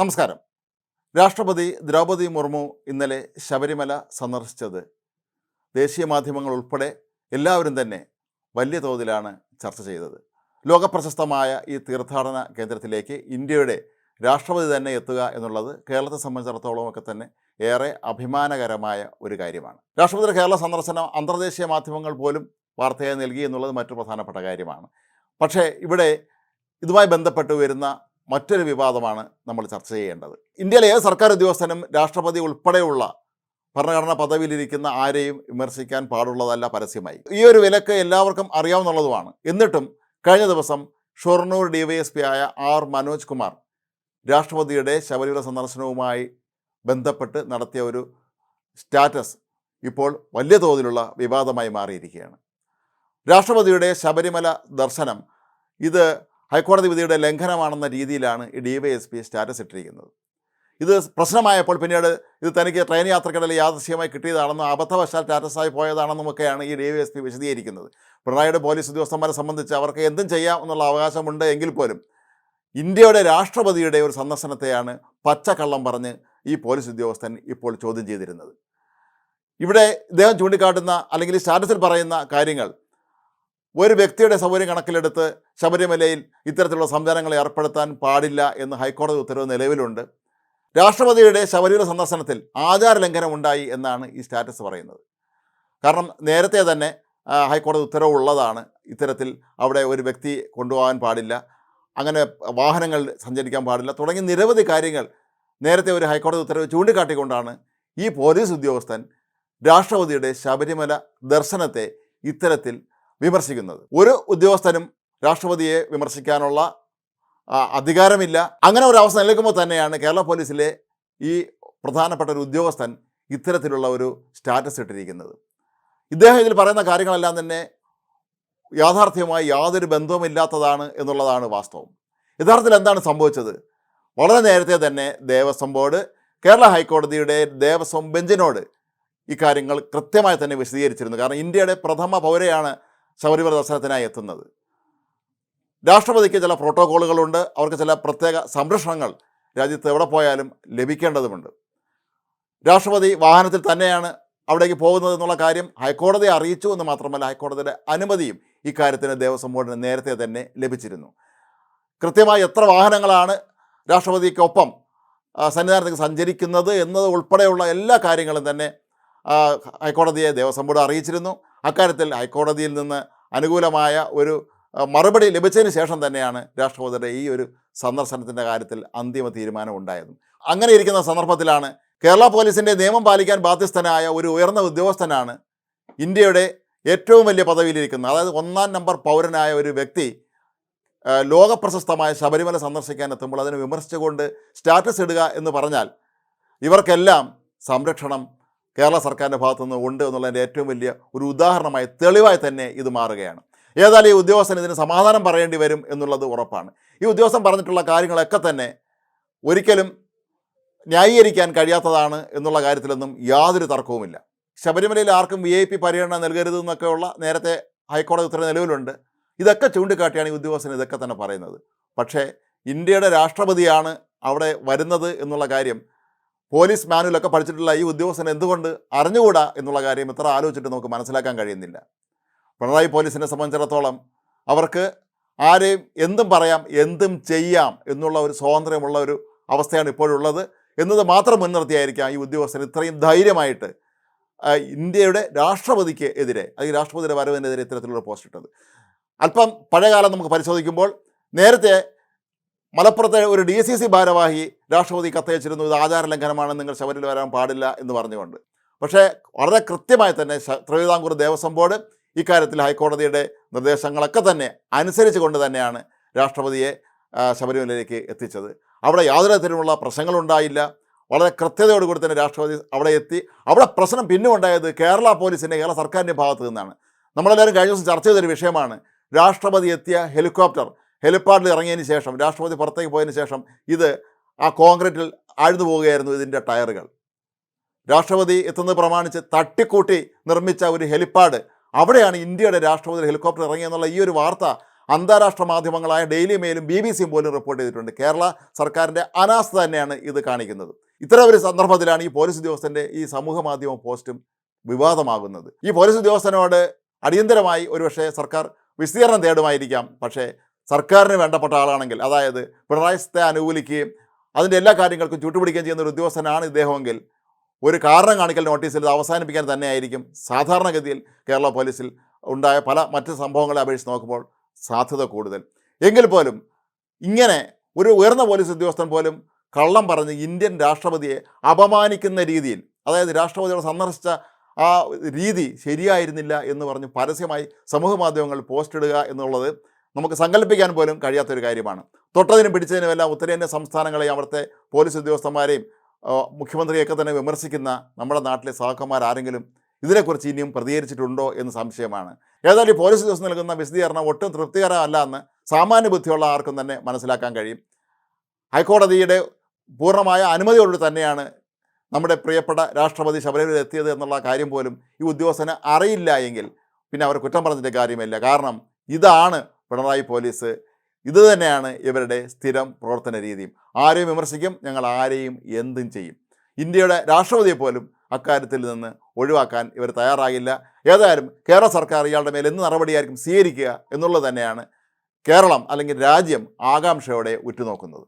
നമസ്കാരം. രാഷ്ട്രപതി ദ്രൗപദി മുർമു ഇന്നലെ ശബരിമല സന്ദർശിച്ചത്. ദേശീയ മാധ്യമങ്ങൾ ഉൾപ്പെടെ എല്ലാവരും തന്നെ വലിയ തോതിലാണ് ചർച്ച ചെയ്തത്. ലോകപ്രശസ്തമായ ഈ തീർത്ഥാടന കേന്ദ്രത്തിലേക്ക് ഇന്ത്യയുടെ രാഷ്ട്രപതി തന്നെ എത്തുക എന്നുള്ളത് കേരളത്തെ സംബന്ധിച്ചിടത്തോളം ഒക്കെ തന്നെ ഏറെ അഭിമാനകരമായ ഒരു കാര്യമാണ്. രാഷ്ട്രപതിയുടെ കേരള സന്ദർശനം അന്തർദേശീയ മാധ്യമങ്ങൾ പോലും വാർത്തയായി നൽകി എന്നുള്ളത് മറ്റു പ്രധാനപ്പെട്ട കാര്യമാണ്. പക്ഷേ ഇവിടെ ഇതുമായി ബന്ധപ്പെട്ട് വരുന്ന മറ്റൊരു വിവാദമാണ് നമ്മൾ ചർച്ച ചെയ്യേണ്ടത്. ഇന്ത്യയിലെ ഏത് സർക്കാർ ഉദ്യോഗസ്ഥനും രാഷ്ട്രപതി ഉൾപ്പെടെയുള്ള ഭരണഘടനാ പദവിയിലിരിക്കുന്ന ആരെയും വിമർശിക്കാൻ പാടുള്ളതല്ല പരസ്യമായി. ഈ ഒരു വിലക്ക് എല്ലാവർക്കും അറിയാവുന്നതുമാണ് എന്നിട്ടും കഴിഞ്ഞ ദിവസം ഷൊർണൂർ ഡിവൈഎസ്പി ആയ ആർ മനോജ് കുമാർ രാഷ്ട്രപതിയുടെ ശബരിമല സന്ദർശനവുമായി ബന്ധപ്പെട്ട് നടത്തിയ ഒരു സ്റ്റാറ്റസ് ഇപ്പോൾ വലിയ തോതിലുള്ള വിവാദമായി മാറിയിരിക്കുകയാണ്. രാഷ്ട്രപതിയുടെ ശബരിമല ദർശനം ഇത് ഹൈക്കോടതി വിധിയുടെ ലംഘനമാണെന്ന രീതിയിലാണ് ഈ D Y S P status ഇട്ടിരിക്കുന്നത്. ഇത് പ്രശ്നമായപ്പോൾ പിന്നീട് ഇത് തനിക്ക് ട്രെയിൻ യാത്രക്കിടയിൽ യാദൃശ്യമായി കിട്ടിയതാണെന്നും അബദ്ധവശാൽ സ്റ്റാറ്റസായി പോയതാണെന്നുമൊക്കെയാണ് ഈ ഡി വൈ എസ് പി വിശദീകരിക്കുന്നത്. പിണറായിയുടെ പോലീസ് ഉദ്യോഗസ്ഥന്മാരെ സംബന്ധിച്ച് അവർക്ക് എന്തും ചെയ്യാം എന്നുള്ള അവകാശമുണ്ട് എങ്കിൽ പോലും ഇന്ത്യയുടെ രാഷ്ട്രപതിയുടെ ഒരു സന്ദർശനത്തെയാണ് പച്ചക്കള്ളം പറഞ്ഞ് ഈ പോലീസ് ഉദ്യോഗസ്ഥൻ ഇപ്പോൾ ചോദ്യം ചെയ്തിരുന്നത്. ഇവിടെ ഇദ്ദേഹം ചൂണ്ടിക്കാട്ടുന്ന അല്ലെങ്കിൽ സ്റ്റാറ്റസിൽ പറയുന്ന കാര്യങ്ങൾ ഒരു വ്യക്തിയുടെ സൗകര്യം കണക്കിലെടുത്ത് ശബരിമലയിൽ ഇത്തരത്തിലുള്ള സംവിധാനങ്ങൾ ഏർപ്പെടുത്താൻ പാടില്ല എന്ന് ഹൈക്കോടതി ഉത്തരവ് നിലവിലുണ്ട്. രാഷ്ട്രപതിയുടെ ശബരിമല സന്ദർശനത്തിൽ ആചാര ലംഘനം ഉണ്ടായി എന്നാണ് ഈ സ്റ്റാറ്റസ് പറയുന്നത്. കാരണം നേരത്തെ തന്നെ ഹൈക്കോടതി ഹൈക്കോടതി ഉത്തരവുള്ളതാണ് ഇത്തരത്തിൽ അവിടെ ഒരു വ്യക്തി കൊണ്ടുപോകാൻ പാടില്ല. അങ്ങനെ വാഹനങ്ങൾ സഞ്ചരിക്കാൻ പാടില്ല. തുടങ്ങി നിരവധി കാര്യങ്ങൾ നേരത്തെ ഒരു ഹൈക്കോടതി ഉത്തരവ് ചൂണ്ടിക്കാട്ടിക്കൊണ്ടാണ് ഈ പോലീസ് ഉദ്യോഗസ്ഥൻ രാഷ്ട്രപതിയുടെ ശബരിമല ദർശനത്തെ ഇത്തരത്തിൽ വിമർശിക്കുന്നത്. ഒരു ഉദ്യോഗസ്ഥനും രാഷ്ട്രപതിയെ വിമർശിക്കാനുള്ള അധികാരമില്ല. അങ്ങനെ ഒരു അവസ്ഥ നിലനിൽക്കുമ്പോൾ തന്നെയാണ് കേരള പോലീസിലെ ഈ പ്രധാനപ്പെട്ട ഒരു ഉദ്യോഗസ്ഥൻ ഇത്തരത്തിലുള്ള ഒരു സ്റ്റാറ്റസ് ഇട്ടിരിക്കുന്നത്. ഇദ്ദേഹം ഇതിൽ പറയുന്ന കാര്യങ്ങളെല്ലാം തന്നെ യാഥാർത്ഥ്യമായി യാതൊരു ബന്ധവുമില്ലാത്തതാണ് എന്നുള്ളതാണ് വാസ്തവം. യഥാർത്ഥത്തിൽ എന്താണ് സംഭവിച്ചത്? വളരെ നേരത്തെ തന്നെ ദേവസ്വം ബോർഡ് കേരള ഹൈക്കോടതിയുടെ ദേവസ്വം ബെഞ്ചിനോട് ഇക്കാര്യങ്ങൾ കൃത്യമായി തന്നെ വിശദീകരിച്ചിരുന്നു. കാരണം ഇന്ത്യയുടെ പ്രഥമ പൗരയാണ് ശബരിമല ദർശനത്തിനായി എത്തുന്നത് രാഷ്ട്രപതിക്ക് ചില പ്രോട്ടോക്കോളുകളുണ്ട് അവർക്ക് ചില പ്രത്യേക സംരക്ഷണങ്ങൾ രാജ്യത്ത് എവിടെ പോയാലും ലഭിക്കേണ്ടതുമുണ്ട്. രാഷ്ട്രപതി വാഹനത്തിൽ തന്നെയാണ് അവിടേക്ക് പോകുന്നത് എന്നുള്ള കാര്യം ഹൈക്കോടതി അറിയിച്ചു എന്ന് മാത്രമല്ല ഹൈക്കോടതിയുടെ അനുമതിയും ഇക്കാര്യത്തിന് ദേവസ്വം ബോർഡിന് നേരത്തെ തന്നെ ലഭിച്ചിരുന്നു. കൃത്യമായി എത്ര വാഹനങ്ങളാണ് രാഷ്ട്രപതിക്കൊപ്പം സന്നിധാനത്തേക്ക് സഞ്ചരിക്കുന്നത് എന്നത് ഉൾപ്പെടെയുള്ള എല്ലാ കാര്യങ്ങളും തന്നെ ഹൈക്കോടതിയെ ദേവസ്വം ബോർഡ് അറിയിച്ചിരുന്നു. അക്കാര്യത്തിൽ ഹൈക്കോടതിയിൽ നിന്ന് അനുകൂലമായ ഒരു മറുപടി ലഭിച്ചതിന് ശേഷം തന്നെയാണ് രാഷ്ട്രപതിയുടെ ഈ ഒരു സന്ദർശനത്തിന്റെ കാര്യത്തിൽ അന്തിമ തീരുമാനം ഉണ്ടായത്. അങ്ങനെ ഇരിക്കുന്ന സന്ദർഭത്തിലാണ് കേരള പോലീസിന്റെ നിയമം പാലിക്കാൻ ബാധ്യസ്ഥനായ ഒരു ഉയർന്ന ഉദ്യോഗസ്ഥനാണ് ഇന്ത്യയുടെ ഏറ്റവും വലിയ പദവിയിലിരിക്കുന്നത്. അതായത് ഒന്നാം നമ്പർ പൗരനായ ഒരു വ്യക്തി ലോകപ്രശസ്തമായ ശബരിമല സന്ദർശിക്കാൻ എത്തുമ്പോൾ അതിനെ വിമർശിച്ചുകൊണ്ട് സ്റ്റാറ്റസ് ഇടുക എന്ന് പറഞ്ഞാൽ ഇവർക്കെല്ലാം സംരക്ഷണം കേരള സർക്കാരിന്റെ ഭാഗത്തുനിന്ന് ഉണ്ട് എന്നുള്ളതിന്റെ ഏറ്റവും വലിയ ഒരു ഉദാഹരണമായി തെളിവായി തന്നെ ഇത് മാറുകയാണ്. ഏതായാലും ഈ ഉദ്യോഗസ്ഥൻ ഇതിന് സമാധാനം പറയേണ്ടി വരും എന്നുള്ളത് ഉറപ്പാണ്. ഈ ഉദ്യോഗസ്ഥൻ പറഞ്ഞിട്ടുള്ള കാര്യങ്ങളൊക്കെ തന്നെ ഒരിക്കലും ന്യായീകരിക്കാൻ കഴിയാത്തതാണ് എന്നുള്ള കാര്യത്തിലൊന്നും യാതൊരു തർക്കവുമില്ല. ശബരിമലയിൽ ആർക്കും വി ഐ പി പരിഗണന നൽകരുത് എന്നൊക്കെയുള്ള നേരത്തെ ഹൈക്കോടതി ഉത്തരവ് നിലവിലുണ്ട്. ഇതൊക്കെ ചൂണ്ടിക്കാട്ടിയാണ് ഈ ഉദ്യോഗസ്ഥൻ ഇതൊക്കെ തന്നെ പറയുന്നത്. പക്ഷേ ഇന്ത്യയുടെ രാഷ്ട്രപതിയാണ് അവിടെ വരുന്നത് എന്നുള്ള കാര്യം പോലീസ് മാനുവലൊക്കെ പഠിച്ചിട്ടുള്ള ഈ ഉദ്യോഗസ്ഥൻ എന്തുകൊണ്ട് അറിഞ്ഞുകൂടാ എന്നുള്ള കാര്യം ഇത്ര ആലോചിച്ചിട്ട് നമുക്ക് മനസ്സിലാക്കാൻ കഴിയുന്നില്ല. പിണറായി പോലീസിനെ സംബന്ധിച്ചിടത്തോളം അവർക്ക് ആരെയും എന്തും പറയാം എന്തും ചെയ്യാം എന്നുള്ള ഒരു സ്വാതന്ത്ര്യമുള്ള ഒരു അവസ്ഥയാണ് ഇപ്പോഴുള്ളത്. എന്നത് മാത്രം മുൻനിർത്തിയായിരിക്കാം ഈ ഉദ്യോഗസ്ഥൻ ഇത്രയും ധൈര്യമായിട്ട് ഇന്ത്യയുടെ രാഷ്ട്രപതിക്ക് എതിരെ അല്ലെങ്കിൽ രാഷ്ട്രപതിയുടെ വരവിനെതിരെ ഇത്തരത്തിലുള്ള പോസ്റ്റ് ഇട്ടത് അല്പം പഴയകാലം നമുക്ക് പരിശോധിക്കുമ്പോൾ നേരത്തെ മലപ്പുറത്തെ ഒരു ഡി സി സി ഭാരവാഹി രാഷ്ട്രപതി കത്തയച്ചിരുന്നു ഇത് ആചാര ലംഘനമാണ് നിങ്ങൾ ശബരിമല വരാൻ പാടില്ല എന്ന് പറഞ്ഞുകൊണ്ട്. പക്ഷേ വളരെ കൃത്യമായി തന്നെ ത്രിവിതാംകൂർ ദേവസ്വം ബോർഡ് ഇക്കാര്യത്തിൽ ഹൈക്കോടതിയുടെ നിർദ്ദേശങ്ങളൊക്കെ തന്നെ അനുസരിച്ച് കൊണ്ട് തന്നെയാണ് രാഷ്ട്രപതിയെ ശബരിമലയിലേക്ക് എത്തിച്ചത്. അവിടെ യാതൊരു തരത്തിലുമുള്ള പ്രശ്നങ്ങളുണ്ടായില്ല. വളരെ കൃത്യതയോടുകൂടി തന്നെ രാഷ്ട്രപതി അവിടെ എത്തി. അവിടെ പ്രശ്നം പിന്നെ ഉണ്ടായത് കേരള പോലീസിന്റെ കേരള സർക്കാരിന്റെ ഭാഗത്തു നിന്നാണ്. നമ്മളെല്ലാവരും കഴിഞ്ഞ ദിവസം ചർച്ച ചെയ്തൊരു വിഷയമാണ്. രാഷ്ട്രപതി എത്തിയ ഹെലികോപ്റ്റർ ഹെലിപ്പാഡിൽ ഇറങ്ങിയതിന് ശേഷം രാഷ്ട്രപതി പുറത്തേക്ക് പോയതിന് ശേഷം ഇത് ആ കോൺക്രീറ്റിൽ ആഴ്ന്നു പോവുകയായിരുന്നു ഇതിന്റെ ടയറുകൾ. രാഷ്ട്രപതി എത്തുന്നത് പ്രമാണിച്ച് തട്ടിക്കൂട്ടി നിർമ്മിച്ച ഒരു ഹെലിപ്പാഡ്. അവിടെയാണ് ഇന്ത്യയുടെ രാഷ്ട്രപതി ഹെലികോപ്റ്റർ ഇറങ്ങിയെന്നുള്ള ഈ ഒരു വാർത്ത അന്താരാഷ്ട്ര മാധ്യമങ്ങളായ ഡെയിലി മെയിലും ബി ബി സിയും പോലും റിപ്പോർട്ട് ചെയ്തിട്ടുണ്ട്. കേരള സർക്കാരിന്റെ അനാസ്ഥ തന്നെയാണ് ഇത് കാണിക്കുന്നത്. ഇത്തരം ഒരു സന്ദർഭത്തിലാണ് ഈ പോലീസ് ഉദ്യോഗസ്ഥന്റെ ഈ സമൂഹ മാധ്യമ പോസ്റ്റും വിവാദമാകുന്നത്. ഈ പോലീസ് ഉദ്യോഗസ്ഥനോട് അടിയന്തരമായി ഒരുപക്ഷെ സർക്കാർ വിസ്തീർണം തേടുമായിരിക്കാം. പക്ഷേ സർക്കാരിന് വേണ്ടപ്പെട്ട ആളാണെങ്കിൽ അതായത് പിണറായി സത്തെ അനുകൂലിക്കുകയും അതിന്റെ എല്ലാ കാര്യങ്ങൾക്കും ചുട്ടുപിടിക്കുകയും ചെയ്യുന്ന ഒരു ഉദ്യോഗസ്ഥനാണ് ഇദ്ദേഹമെങ്കിൽ ഒരു കാരണം കാണിക്കൽ നോട്ടീസിൽ ഇത് അവസാനിപ്പിക്കാൻ തന്നെയായിരിക്കും. സാധാരണഗതിയിൽ കേരള പോലീസിൽ ഉണ്ടായ പല മറ്റ് സംഭവങ്ങളെ അപേക്ഷിച്ച് നോക്കുമ്പോൾ സാധ്യത കൂടുതൽ. എങ്കിൽ പോലും ഇങ്ങനെ ഒരു ഉയർന്ന പോലീസ് ഉദ്യോഗസ്ഥൻ പോലും കള്ളം പറഞ്ഞ് ഇന്ത്യൻ രാഷ്ട്രപതിയെ അപമാനിക്കുന്ന രീതിയിൽ അതായത് രാഷ്ട്രപതിയോട് സന്ദർശിച്ച ആ രീതി ശരിയായിരുന്നില്ല എന്ന് പറഞ്ഞ് പരസ്യമായി സമൂഹ മാധ്യമങ്ങളിൽ പോസ്റ്റ് ഇടുക എന്നുള്ളത് നമുക്ക് സങ്കല്പിക്കാൻ പോലും കഴിയാത്തൊരു കാര്യമാണ്. തൊട്ടതിനും പിടിച്ചതിനുമെല്ലാം ഉത്തരേന്ത്യൻ സംസ്ഥാനങ്ങളെയും അവിടുത്തെ പോലീസ് ഉദ്യോഗസ്ഥന്മാരെയും മുഖ്യമന്ത്രിയൊക്കെ തന്നെ വിമർശിക്കുന്ന നമ്മുടെ നാട്ടിലെ സഹാക്കന്മാർ ആരെങ്കിലും ഇതിനെക്കുറിച്ച് ഇനിയും പ്രതികരിച്ചിട്ടുണ്ടോ എന്ന് സംശയമാണ്. ഏതായാലും പോലീസ് ഉദ്യോഗസ്ഥർ നൽകുന്ന വിശദീകരണം ഒട്ടും തൃപ്തികരമല്ല എന്ന് സാമാന്യ ബുദ്ധിയുള്ള ആർക്കും തന്നെ മനസ്സിലാക്കാൻ കഴിയും. ഹൈക്കോടതിയുടെ പൂർണമായ അനുമതിയോട് തന്നെയാണ് നമ്മുടെ പ്രിയപ്പെട്ട രാഷ്ട്രപതി ശബരിമലയിൽ എത്തിയത് എന്നുള്ള കാര്യം പോലും ഈ ഉദ്യോഗസ്ഥന് അറിയില്ല എങ്കിൽ പിന്നെ അവർ കുറ്റം പറഞ്ഞിട്ട് കാര്യമില്ല. കാരണം ഇതാണ് പിണറായി പോലീസ് ഇത് തന്നെയാണ് ഇവരുടെ സ്ഥിരം പ്രവർത്തന രീതിയും. ആരെയും വിമർശിക്കും ഞങ്ങൾ ആരെയും എന്തും ചെയ്യും. ഇന്ത്യയുടെ രാഷ്ട്രപതിയെ പോലും അക്കാര്യത്തിൽ നിന്ന് ഒഴിവാക്കാൻ ഇവർ തയ്യാറാകില്ല. ഏതായാലും കേരള സർക്കാർ ഇയാളുടെ മേൽ എന്ത് നടപടിയായിരിക്കും സ്വീകരിക്കുക എന്നുള്ളത് തന്നെയാണ് കേരളം അല്ലെങ്കിൽ രാജ്യം ആകാംക്ഷയോടെ ഉറ്റുനോക്കുന്നത്.